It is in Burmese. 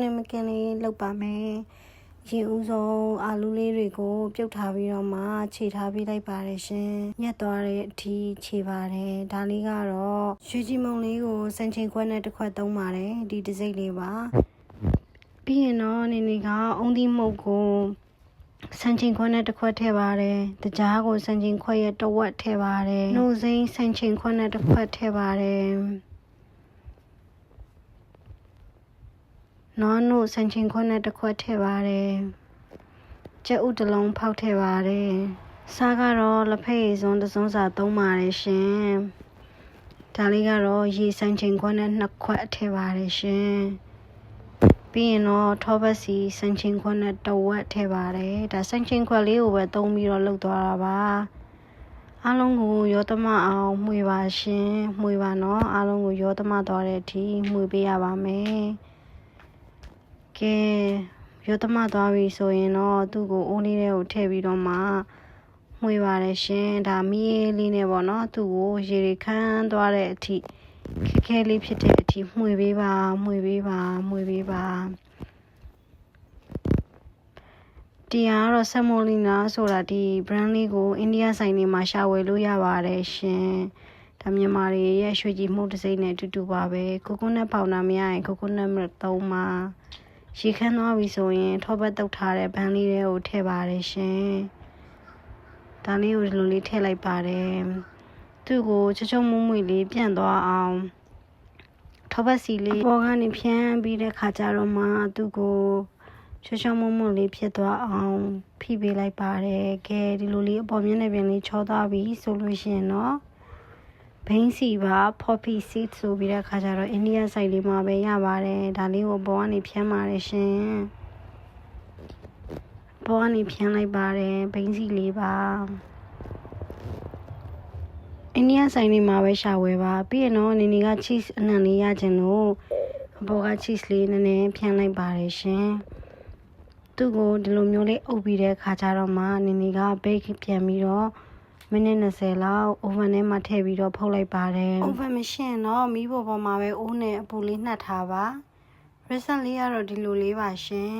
နစ်မကင်လေးလုပ်ပါမယ်ရင်ဦးဆုံးအာလူလေးတွေကို ပြုတ်ထားပြီးတော့မှခြေထားပေးလိုက်ပါတယ်ရှင်ညက်သွားတဲ့အထိခြေပါတယ်ဒါလေးကတော့ရွှေကြီးမုံလေးကိုစံချိန်ခွက်နဲ့တစ်ခွက်သုံးပါတယ်ဒီတစ်စိမ့်လေးပါပြီးရင်တော့နေနေကအုံဒီမုတ်ကိုစံချိန်ခွက်နဲ့တစ်ခွက်ထည့်ပါတယ်တကြားကိုစံချိန်ခွက်ရဲ့တစ်ဝက်ထည့်ပါတယ်နှုတ်စိမ့်စံချိန်ခွက်နဲ့တစ်ခွက်ထည့်ပါတယ် နော်နို့ဆန်ချင်းခွက်နဲ့တစ်ခွက်ထည့်ပါတယ်ကြက်ဥတစ်လုံးဖောက်ထည့်ပါတယ်စားကတော့လက်ဖက်ရည်စွန်းတစ်စုံစာသုံးပါတယ်ရှင်ဒါလေးကတော့ရေဆန်ချင်းခွက်နဲ့နှစ်ခွက်ထည့်ပါတယ်ရှင်ပြီးရင်တော့ထောပတ်စီဆန်ချင်းခွက်နဲ့တစ်ဝက်ထည့်ပါတယ်ဒါဆန်ချင်းခွက်လေးကိုပဲသုံးပြီးတော့လုပ်သွားတာပါအားလုံးကိုရောသမအောင်မှွေပါရှင်မှွေပါနော်အားလုံးကိုရောသမသွားတဲ့အထိမှွေပေးရပါမယ် ကဲရောသမသွားပြီဆိုရင်တော့သူ့ကိုအိုးလေးထဲကိုထည့်ပြီးတော့မှမှွေပါတယ်ရှင်ဒါမီးအေးလေးနဲ့ပေါ့နော်သူ့ကိုရေရီခမ်းသွားတဲ့အထိခက်ခဲလေးဖြစ်တဲ့အထိမှွေပေးပါမှွေပေးပါမှွေပေးပါတရားကတော့ဆက်မိုလီနာဆိုတာဒီ brand လေးကိုအိန္ဒိယဆိုင်တွေမှာရှာဝယ်လို့ရပါတယ်ရှင်ဒါမြန်မာတွေရဲ့ရွှေကြည်မှုတစ်စိမ့်နဲ့အတူတူပါပဲကိုကိုနက်ပေါင်တာမရရင်ကိုကိုနက်မသုံးပါ ရေခမ်းသွားပြီဆိုရင် ထောပတ်တုတ်ထားတဲ့ဘန်းလေးတွေကိုထည့်ပါတယ်ရှင်။ဒါလေးကိုဒီလိုလေးထည့်လိုက်ပါတယ်။သူ့ကိုချွတ်ချွတ်မွမွေလေးပြန့်သွားအောင်ထောပတ်စီလေးပေါ်ကနေဖြန်းပြီးတဲ့ခါကျတော့မှသူ့ကိုချွတ်ချွတ်မွမွလေးဖြစ်သွားအောင်ဖိပေးလိုက်ပါတယ်။ကဲဒီလိုလေးအပေါ်မျက်နှာပြင်လေးချောသွားပြီဆိုလို့ရှိရင်တော့ ဘိန်းစီပါ poppy seed ဆိုပြီးတဲ့ခါကျတော့အိန္ဒိယဆိုင်လေးမှာပဲရပါတယ်ဒါလေးကိုဘောကနေဖြန်းပါတယ်ရှင်ဘောကနေဖြန်းလိုက်ပါတယ်ဘိန်းစီလေးပါအိန္ဒိယဆိုင်လေးမှာပဲရှာဝယ်ပါပြီးရင်တော့နေနေက cheese အနှံလေးရချင်လို့အပေါ်က cheese လေးနည်းနည်းဖြန်းလိုက်ပါတယ်ရှင်သူ့ကိုဒီလိုမျိုးလေးအုပ်ပြီးတဲ့ခါကျတော့မှနေနေက bake ပြန်ပြီးတော့ မိနစ်20လောက် oven ထဲမှာထည့်ပြီးတော့ဖုတ်လိုက်ပါတယ် oven မရှင်းတော့မီးပေါ်ပေါ်မှာပဲအိုးနဲ့အပူလေးနှက်ထားပါ result လေးကတော့ဒီလိုလေးပါရှင်